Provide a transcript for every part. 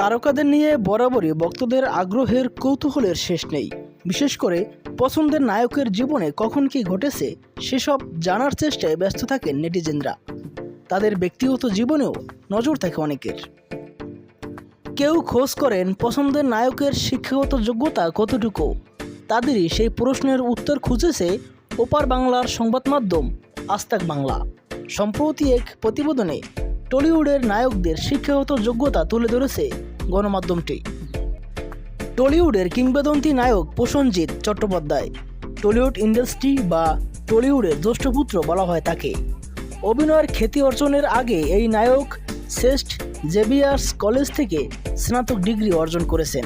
তারকাদের নিয়ে বরাবরই ভক্তদের আগ্রহের কৌতূহলের শেষ নেই। বিশেষ করে পছন্দের নায়কের জীবনে কখন কি ঘটেছে, সেসব জানার চেষ্টায় ব্যস্ত থাকেন নেটিজেনরা। তাদের ব্যক্তিগত জীবনেও নজর থাকে অনেকের। কেউ খোঁজ করেন পছন্দের নায়কের শিক্ষাগত যোগ্যতা কতটুকু। তাদেরই সেই প্রশ্নের উত্তর খুঁজেছে ওপার বাংলার সংবাদ মাধ্যম আস্তাক বাংলা। সম্প্রতি এক প্রতিবেদনে টলিউডের নায়কদের শিক্ষাগত যোগ্যতা তুলে ধরেছে গণমাধ্যমটি। টলিউডের কিংবদন্তি নায়ক প্রসেনজিৎ চট্টোপাধ্যায়, টলিউড ইন্ডাস্ট্রি বা টলিউডের জ্যেষ্ঠপুত্র বলা হয় তাকে। অভিনয়ের খ্যাতি অর্জনের আগে এই নায়ক শ্রেষ্ঠ জেভিয়ার্স কলেজ থেকে স্নাতক ডিগ্রি অর্জন করেছেন।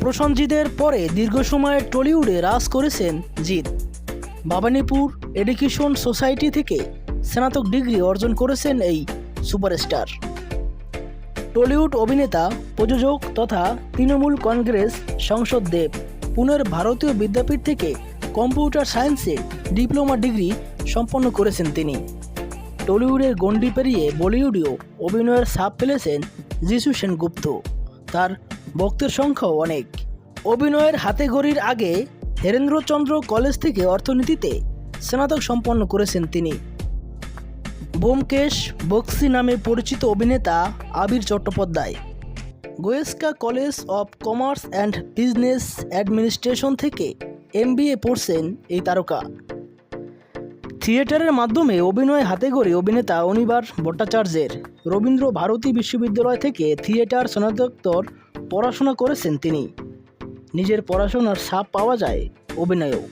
প্রসেনজিতের পরে দীর্ঘ সময় টলিউডে রাজ করেছেন জিৎ। ভবানীপুর এডুকেশন সোসাইটি থেকে স্নাতক ডিগ্রি অর্জন করেছেন এই সুপারস্টার। টলিউড অভিনেতা, প্রযোজক তথা তৃণমূল কংগ্রেস সংসদ দেব। পুনের ভারতীয় বিদ্যাপীঠ থেকে কম্পিউটার সায়েন্সে ডিপ্লোমা ডিগ্রি সম্পন্ন করেছেন তিনি। টলিউডের গণ্ডি পেরিয়ে বলিউডেও অভিনয়ের ছাপ ফেলেছেন যিশু সেনগুপ্ত। তার ভক্তের সংখ্যাও অনেক। অভিনয়ের হাতে গড়ির আগে হেরেন্দ্রচন্দ্র কলেজ থেকে অর্থনীতিতে স্নাতক সম্পন্ন করেছেন তিনি। বোমকেশ বক্সি নামে পরিচিত অভিনেতা Abir Chattopadhyay. Goenka college of commerce and business administration থেকে এমবিএ পড়ছেন এই তারকা। থিয়েটারের মাধ্যমে অভিনয় হাতে গড়ে অভিনেতা অনিবার ভট্টাচার্যের। রবীন্দ্র ভারতী বিশ্ববিদ্যালয় থেকে থিয়েটার স্নাতকোত্তর পড়াশোনা করেছেন তিনি। নিজের পড়াশোনার ছাপ পাওয়া যায় অভিনয়েও।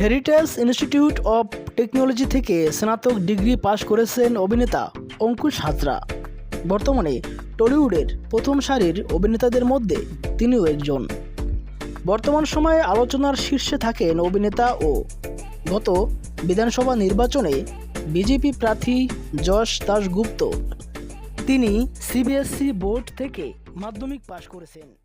হেরিটেজ ইনস্টিটিউট অফ টেকনোলজি থেকে স্নাতক ডিগ্রি পাশ করেছেন অভিনেতা অঙ্কুশ হাজরা। বর্তমানে টলিউডের প্রথম সারির অভিনেতাদের মধ্যে তিনিও একজন। বর্তমান সময়ে আলোচনার শীর্ষে থাকেন অভিনেতা ও গত বিধানসভা নির্বাচনে বিজেপি প্রার্থী যশ দাশগুপ্ত। তিনি সিবিএসসি বোর্ড থেকে মাধ্যমিক পাশ করেছেন।